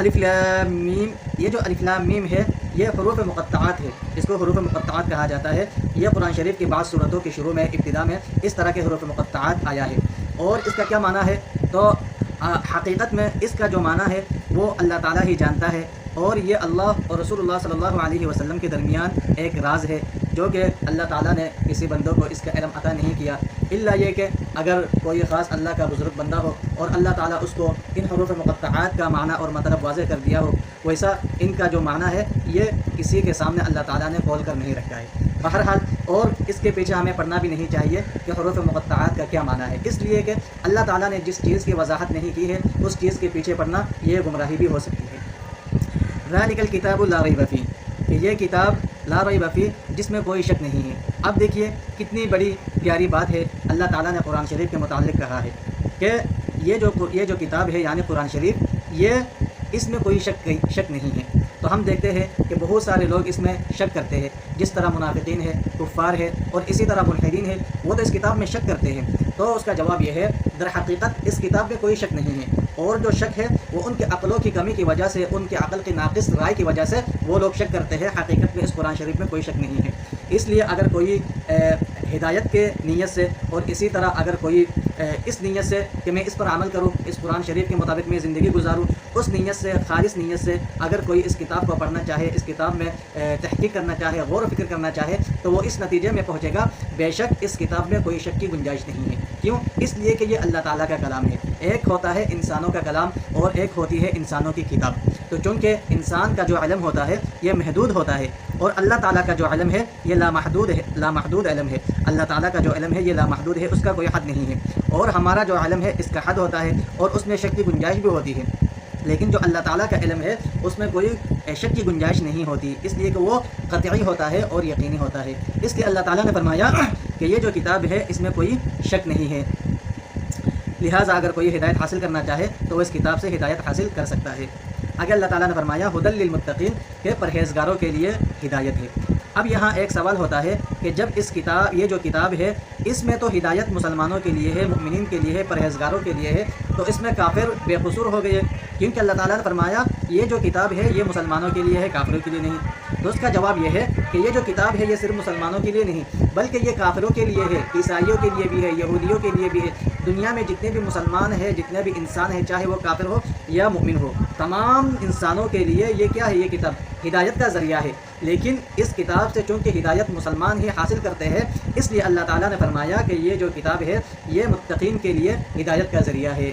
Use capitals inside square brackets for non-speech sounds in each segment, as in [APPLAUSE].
अलिफ्लाम meme, ये जो अलिफ्लाम meme है, ये हरूफ मुक़त्तात है। इसको हरूफ मुक़त्तात कहा जाता है। ये कुरान शरीफ की बाद सूरतों के शुरू में इब्तदा में इस तरह के हरूफ मुक़त्तात आया है। और इसका क्या माना है? तो हकीकत में इसका जो माना है, वो अल्लाह ताला ही जानता है। और ये अल्लाह और रसूलुल्लाह सल्लल्लाहु अलैहि वसल्लम के दरमियान एक राज है, जो कि अल्लाह ताला ने किसी बंदों को इसका इलम अता नहीं किया। इल्ला ये कि अगर कोई ख़ास अल्लाह का बुज़ुर्ग बंदा हो और अल्लाह ताला उसको इन हरूफ मुक़त्तात का माना और मतलब वाज़ कर दिया हो, वैसा इनका जो माना है, ये किसी के सामने अल्लाह ताला ने खोल कर नहीं रखा है। बहरहाल, और इसके पीछे हमें पढ़ना भी नहीं चाहिए कि हरूफ मुक़त्तात का क्या माना है। इसलिए कि अल्लाह ताला ने जिस चीज़ की वजाहत नहीं की है, उस चीज़ के पीछे पढ़ना ये गुमराही भी हो सकती है। ज़ालिकल किताब ला बफ़ी कि ये किताब ला बफ़ी जिसमें कोई शक नहीं है। अब देखिए कितनी बड़ी प्यारी बात है, अल्लाह ताला ने कुरान शरीफ के मुतालिक कहा है कि ये जो ये जो किताब है यानी कुरान शरीफ, ये इसमें कोई शक शक नहीं है। तो हम देखते हैं कि बहुत सारे लोग इसमें शक करते हैं। जिस तरह मुनाफिकीन है कुफ़ार है और इसी तरह मुलहदीन है, वो तो इस किताब में शक करते हैं। तो उसका जवाब यह है, दर हकीकत इस किताब में कोई शक नहीं है। और जो शक है, वो उनके अकलों की कमी की वजह से, उनके अकल की नाकस राय की वजह से वो लोग शक करते हैं। हकीकत में इस कुरान शरीफ में कोई शक नहीं है। इसलिए अगर कोई हिदायत के नीयत से और इसी तरह अगर कोई इस नीयत से कि मैं इस पर अमल करूँ, इस कुरान शरीफ के मुताबिक मैं ज़िंदगी गुजारूँ, उस नीयत से खालिश नीयत से अगर कोई इस किताब को पढ़ना चाहे, इस किताब में तहकीक करना चाहे, गौर फ़िक्र करना चाहे तो वो इस नतीजे में पहुँचेगा, बेशक इस किताब में कोई शक की गुंजाइश नहीं है। क्यों? इसलिए कि ये अल्लाह ताला का कलाम है। एक होता है इंसानों का कलाम और एक होती है इंसानों की किताब। तो चूँकि इंसान का जो इलम होता है, ये महदूद होता है और अल्लाह ताला का जो इलम है, ये लामहदूद है, लामहदूद इलम है। अल्लाह ताला का जो इलम है, ये लामहदूद है, उसका कोई हद नहीं है। और हमारा जो इलम है, इसका हद होता है और उसमें शक की गुंजाइश भी होती है। लेकिन जो अल्लाह ताला का इलम है, उसमें कोई शक की गुंजाइश नहीं होती। इसलिए कि वो कतई होता है और यकीनी होता है। इसलिए अल्लाह ताला ने फरमाया कि ये जो किताब है, इसमें कोई शक नहीं है। लिहाजा अगर कोई हिदायत हासिल करना चाहे तो वह इस किताब से हिदायत हासिल कर सकता है। आगे अल्लाह ताला ने फरमाया हदलमतकीन के परहेजगारों के लिए हिदायत है। अब यहाँ एक सवाल होता है कि जब इस किताब, ये जो किताब है, इसमें तो हिदायत मुसलमानों के लिए है मुमिन के लिए है, परहेजगारों के लिए है तो इसमें काफिर बेकसूर हो गए। क्योंकि अल्लाह ताला ने फरमाया, ये जो किताब है, ये मुसलमानों के लिए है, काफिरों के लिए नहीं। तो उसका जवाब यह है कि ये जो किताब है, ये सिर्फ़ मुसलमानों के लिए नहीं, बल्कि ये काफिलों के लिए है, ईसाइयों के लिए भी है, यहूदियों के लिए भी है। दुनिया में जितने भी मुसलमान हैं, जितने भी इंसान हैं, चाहे वो काफिर हो या मुमिन हो, तमाम इंसानों के लिए ये क्या है, ये किताब हिदायत का ज़रिया है। लेकिन इस किताब से चूँकि हिदायत मुसलमान ही हासिल करते हैं, इसलिए अल्लाह ताला ने फरमाया कि ये जो किताब है, ये मुतकीन के लिए हिदायत का ज़रिया है।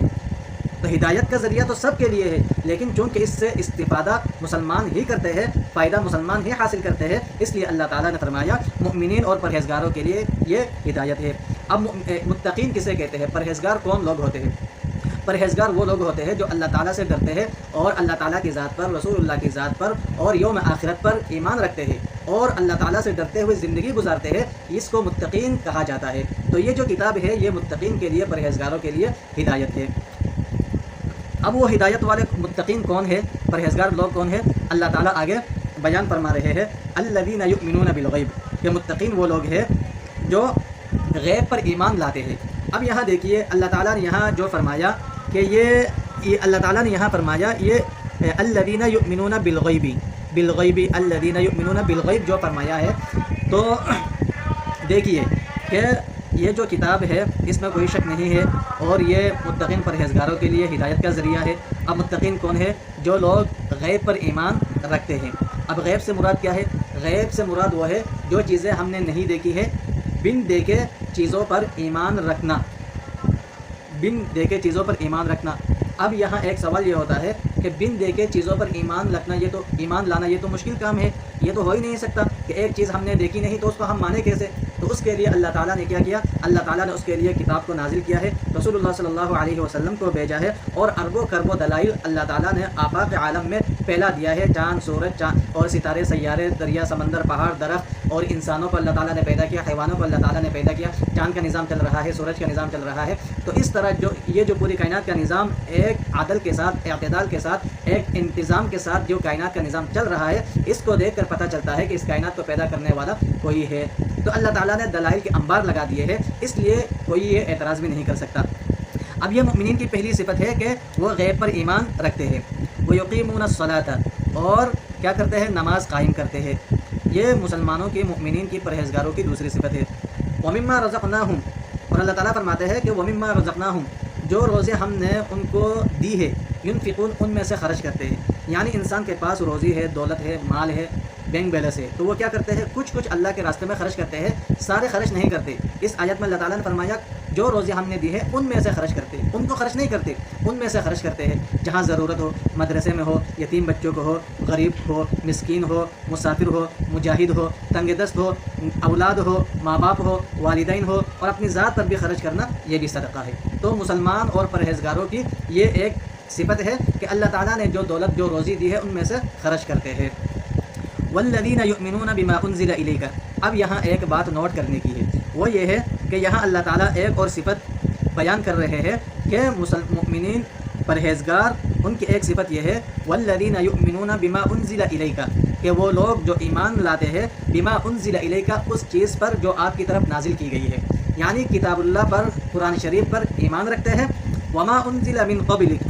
तो हिदायत का ज़रिया तो सब के लिए है, लेकिन चूँकि इससे इस्तेफादा मुसलमान ही करते हैं, फ़ायदा मुसलमान ही हासिल करते हैं, इसलिए अल्लाह ताला ने फरमाया मुमिन और परहेजगारों के लिए ये हिदायत है। अब मुतकीन किसे कहते हैं? परहेजगार कौन लोग होते हैं? परहेजगार वो लोग होते हैं जो अल्लाह ताला से डरते हैं और अल्लाह ताला की ज़ात पर, रसूलुल्लाह की ज़ात पर और योम आखिरत पर ईमान रखते हैं और अल्लाह ताला से डरते हुए ज़िंदगी गुजारते हैं, इसको मुतकीन कहा जाता है। तो ये जो किताब है, ये मुतकीन के लिए, परहेजगारों के लिए हिदायत है। अब वो हिदायत वाले मुतकीन कौन है? परहेजगार लोग कौन है? अल्लाह ताला आगे बयान फरमा रहे हैं। अल्लवीन युमिनून बिलगैब के मुतकीन वो लोग हैं जो गैब पर ईमान लाते हैं। अब यहाँ देखिए, अल्लाह ताला ने यहाँ जो फरमाया कि ये ये अल्लाह ताला ने यहाँ फरमाया, ये अल्लवीन युमिनून बिलगैबी बिलगैबी अल्लवीन युमिनून बिलगैब जो फरमाया है तो [CLEARS THROAT] देखिए कि ये जो किताब है, इसमें कोई शक नहीं है और ये मुतकिन परहेजगारों के लिए हिदायत का ज़रिया है। अब मुतकिन कौन है? जो लोग गैब पर ईमान रखते हैं। अब गैब से मुराद क्या है? गैब से मुराद वो है जो चीज़ें हमने नहीं देखी है। बिन देखे चीज़ों पर ईमान रखना। बिन देखे चीज़ों पर ईमान रखना। अब यहाँ एक सवाल ये होता है कि बिन देखे चीज़ों पर ईमान रखना, ये तो ईमान लाना, ये तो मुश्किल काम है। ये तो हो ही नहीं सकता कि एक चीज़ हमने देखी नहीं तो उसको हम माने कैसे? तो उसके लिए अल्लाह ताला ने क्या किया? अल्लाह ताला ने उसके लिए किताब को नाजिल किया है। रसूलुल्लाह सल्लल्लाहु अलैहि वसल्लम को भेजा है और अरबों खरबों दलाइल अल्लाह ताला ने आफाक आलम में फैला दिया है। चाँद, सूरज, चाँद और सितारे सैारे दरिया, समंदर, पहाड़, दरख्त और इंसानों को अल्लाह ताला ने पैदा किया, हैवानों को अल्लाह ताला ने पैदा किया। चाँद का निज़ाम चल रहा है, सूरज का निज़ाम चल रहा है। तो इस तरह जो ये जो पूरी कायनात का निज़ाम एक आदल के साथ अतदाल के साथ, एक इंतज़ाम के साथ जो कायनात का निज़ाम चल रहा है, इसको देख कर पता चलता है कि इस कायनात को पैदा करने वाला कोई है। तो अल्लाह ताला ने दलाइल के अंबार लगा दिए हैं, इसलिए कोई ये एतराज़ भी नहीं कर सकता। अब यह मुमिन की पहली सिफत है कि वह गैब पर ईमान रखते हैं। वो यकीमून सलाता और क्या करते हैं? नमाज़ कायम करते हैं। ये मुसलमानों के मुमिन की परहेजगारों की दूसरी सिफत है। वमिम्मा रज़कना हूँ और अल्लाह ताला फरमाते हैं कि वमिम्मा रज़कना हूँ जो रोज़े हमने उनको दी है यून फ़िकून उनमें से खर्च करते हैं। यानी इंसान के पास रोज़ी है, दौलत है, माल है बैंक बैलेंस है। तो वो क्या करते हैं? कुछ कुछ अल्लाह के रास्ते में खर्च करते हैं। सारे खर्च नहीं करते। इस आयत में अल्लाह ने फरमाया, जो रोज़े हमने दी है, उनमें से खर्च करते। हैं उनको खर्च नहीं करते, उनमें से खर्च करते हैं। जहाँ ज़रूरत हो, मदरसे में हो, यतीम बच्चों को हो, गरीब हो, मिसकीन हो, मुसाफिर हो, मुजाहिद हो तंग दस्त हो, औलाद हो माँ बाप हो, वालदेन हो, और अपनी ज़ात पर भी खर्च करना, ये भी सदका है। तो मुसलमान और परहेजगारों की ये एक सिफत है कि अल्लाह ताला ने जो दौलत, जो रोज़ी दी है, उनमें से खर्च करते हैं। वल्लदीन युमिनून बिमा उनजिला इलैका। अब यहाँ एक बात नोट करने की है। वो ये है कि यहाँ अल्लाह ताला एक और सिफत बयान कर रहे हैं कि मुसलमिन परहेजगार, उनकी एक सिफत यह है, वल्लदीन युमिनून बिमा उनजिला इलैका। कि वो लोग जो ईमान लाते हैं, बिमा उनजिला इलैका उस चीज़ पर जो आपकी तरफ़ नाजिल की गई है। यानी किताबुल्लाह पर, कुरान शरीफ पर ईमान रखते हैं। वमा उनजिला मिन कबलिक।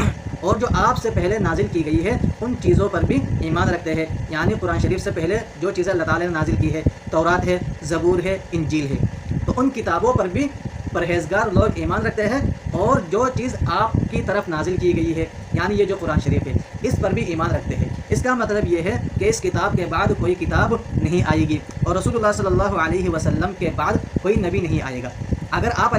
और जो आपसे पहले नाजिल की गई है, उन चीज़ों पर भी ईमान रखते हैं। यानी कुरान शरीफ से पहले जो चीज़ें अल्लाह ताला ने नाजिल की है, तौरात है, ज़बूर है, इंजील है। तो उन किताबों पर भी परहेजगार लोग ईमान रखते हैं और जो चीज़ आपकी तरफ़ नाजिल की गई है, यानी ये जो कुरान शरीफ है, इस पर भी ईमान रखते हैं। इसका मतलब ये है कि इस किताब के बाद कोई किताब नहीं आएगी और रसूलुल्लाह सल्लल्लाहु अलैहि वसल्लम के बाद कोई नबी नहीं आएगा। अगर आप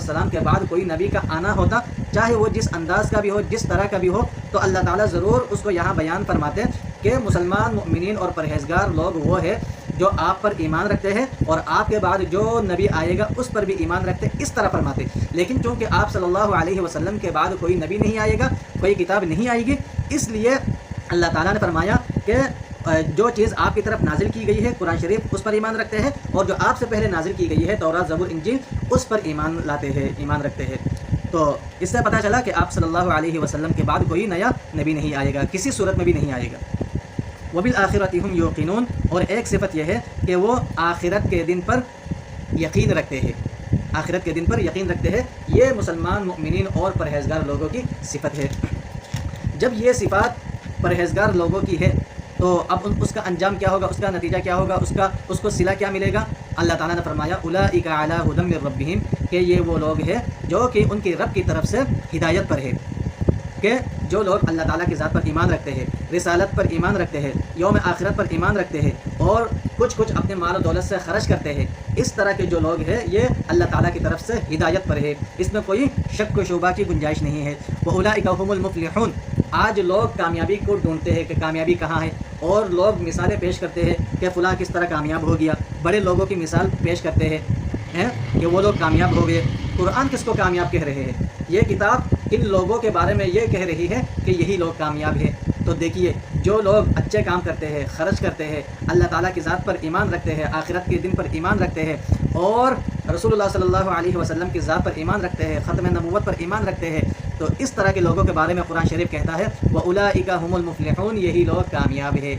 सलाम के बाद कोई नबी का आना होता, चाहे वो जिस अंदाज का भी हो, जिस तरह का भी हो तो अल्लाह ताला ज़रूर उसको यहाँ बयान फरमाते कि मुसलमान मिन और परहेजगार लोग वो है जो आप पर ईमान रखते हैं और आपके बाद जो नबी आएगा उस पर भी ईमान रखते इस तरह फरमाते। लेकिन चूँकि आप सल्लल्लाहु अलैहि वसल्लम के बाद कोई नबी नहीं आएगा, कोई किताब नहीं आएगी, इसलिए अल्लाह ताला ने फरमाया कि जो चीज़ आपकी तरफ़ नाजिल की गई है, कुरान शरीफ, उस पर ईमान रखते हैं और जो आपसे पहले नाजिल की गई है तौरा ज़बूर, इंजील, उस पर ईमान लाते हैं, ईमान रखते हैं। तो इससे पता चला कि आप सल्लल्लाहु अलैहि वसल्लम के बाद कोई नया नबी नहीं आएगा, किसी सूरत में भी नहीं आएगा। वबिल आखिरत हम यकीन और एक सिफत यह है कि वो आखिरत के दिन पर यकीन रखते हैं। आखिरत के दिन पर यकीन रखते हैं। ये मुसलमान मिन और परहेजगार लोगों की सिफत है। जब ये सिफात परहेजगार लोगों की है तो अब उसका अंजाम क्या होगा? उसका नतीजा क्या होगा? उसका, उसको सिला क्या मिलेगा? अल्लाह ताला ने फरमाया, उलाइका अला हुदम रब्बिहिम कि ये वो लोग हैं जो कि उनकी रब की तरफ़ से हिदायत पर है। कि जो लोग अल्लाह ताला की ज़ात पर ईमान रखते हैं, रिसालत पर ईमान रखते हैं योम आखिरत पर ईमान रखते हैं और कुछ कुछ अपने माल और दौलत से खर्च करते हैं, इस तरह के जो लोग हैं, ये अल्लाह ताला की तरफ़ से हिदायत पर है। इसमें कोई शक व शुबा की गुंजाइश नहीं है। वह उलाइकामुलमफलहून आज लोग कामयाबी को ढूंढते हैं कि कामयाबी कहाँ है। और लोग मिसालें पेश करते हैं कि फ़ुला किस तरह कामयाब हो गया। बड़े लोगों की मिसाल पेश करते हैं हैं, कि वो लोग कामयाब हो गए। कुरान किसको कामयाब कह रहे हैं? ये किताब इन लोगों के बारे में ये कह रही है कि यही लोग कामयाब हैं। तो देखिए, जो लोग अच्छे काम करते हैं, खर्च करते हैं, अल्लाह ताला की ज़ात पर ईमान रखते हैं, आखिरत के दिन पर ईमान रखते हैं, और रसूलुल्लाह सल्लल्लाहु अलैहि वसल्लम की ज़ात पर ईमान रखते हैं, ख़त्म नबूवत पर ईमान रखते हैं तो इस तरह के लोगों के बारे में कुरान शरीफ कहता है वह उलाइका हमलमफलहून यही लोग कामयाब है।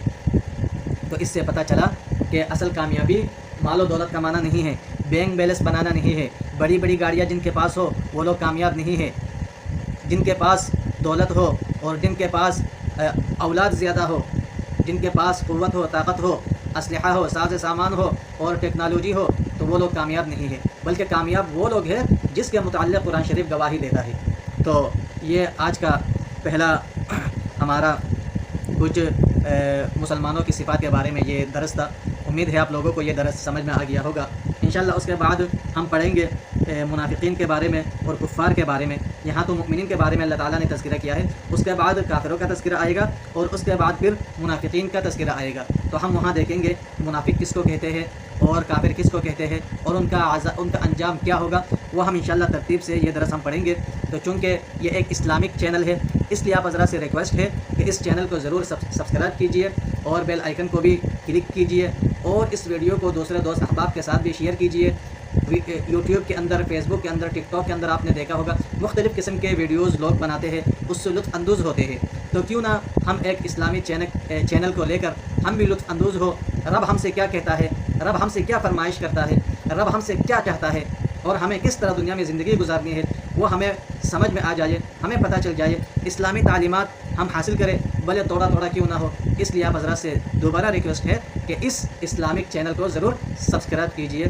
तो इससे पता चला कि असल कामयाबी मालो दौलत कमाना नहीं है, बैंक बैलेंस बनाना नहीं है बड़ी बड़ी गाड़ियाँ जिनके पास हो, वो लोग कामयाब नहीं है। जिनके पास दौलत हो और जिनके पास औलाद ज़्यादा हो, जिनके पास क़वत हो, ताकत हो, असलहा हो, साज सामान हो और टेक्नोलॉजी हो तो वो लोग कामयाब नहीं है। बल्कि कामयाब वो लोग हैं जिसके मुतल कुरान शरीफ गवाही देता है। तो ये आज का पहला हमारा कुछ मुसलमानों की सिफात के बारे में ये दरस था। उम्मीद है आप लोगों को ये दरस समझ में आ गया होगा। इन उसके बाद हम पढ़ेंगे मुनाफिकीन के बारे में और कुफ़ार के बारे में। यहाँ तो मुमिन के बारे में अल्लाह ताला ने तस्करा किया है। उसके बाद काफिरों का तस्करा आएगा और उसके बाद फिर मुनाफिकीन का तस्करा आएगा। तो हम वहाँ देखेंगे मुनाफिक किसको कहते हैं और काफिर किसको कहते हैं और उनका आज़ा, उनका अंजाम क्या होगा वो हम इंशाल्लाह तरतीब से ये दरस हम पढ़ेंगे। तो चूँकि ये एक इस्लामिक चैनल है, इसलिए आप हजरा से रिक्वेस्ट है कि इस चैनल को ज़रूर सब्सक्राइब कीजिए और बेल आइकन को भी क्लिक कीजिए और इस वीडियो को दूसरे दोस्त अहबाब के साथ भी शेयर कीजिए। यूट्यूब के अंदर फेसबुक के अंदर टिकटॉक के अंदर आपने देखा होगा, मुख्तलिफ़ किस्म के वीडियोज़ लोग बनाते हैं, उससे लुफानंदोज़ होते हैं। तो क्यों ना हम एक इस्लामी चैनल चैनल को लेकर हम भी लुफानंदोज़ हो। रब हमसे क्या कहता है? रब हमसे क्या फरमाइश करता है? रब हमसे क्या चाहता है? और हमें किस तरह दुनिया में ज़िंदगी गुजारनी है, वो हमें समझ में आ जाए, हमें पता चल जाए। इस्लामी तालीमत हम हासिल करें, भले थोड़ा थोड़ा क्यों ना हो। इसलिए आप हजरा से दोबारा रिक्वेस्ट है कि इस इस्लामिक चैनल को ज़रूर सब्सक्राइब कीजिए।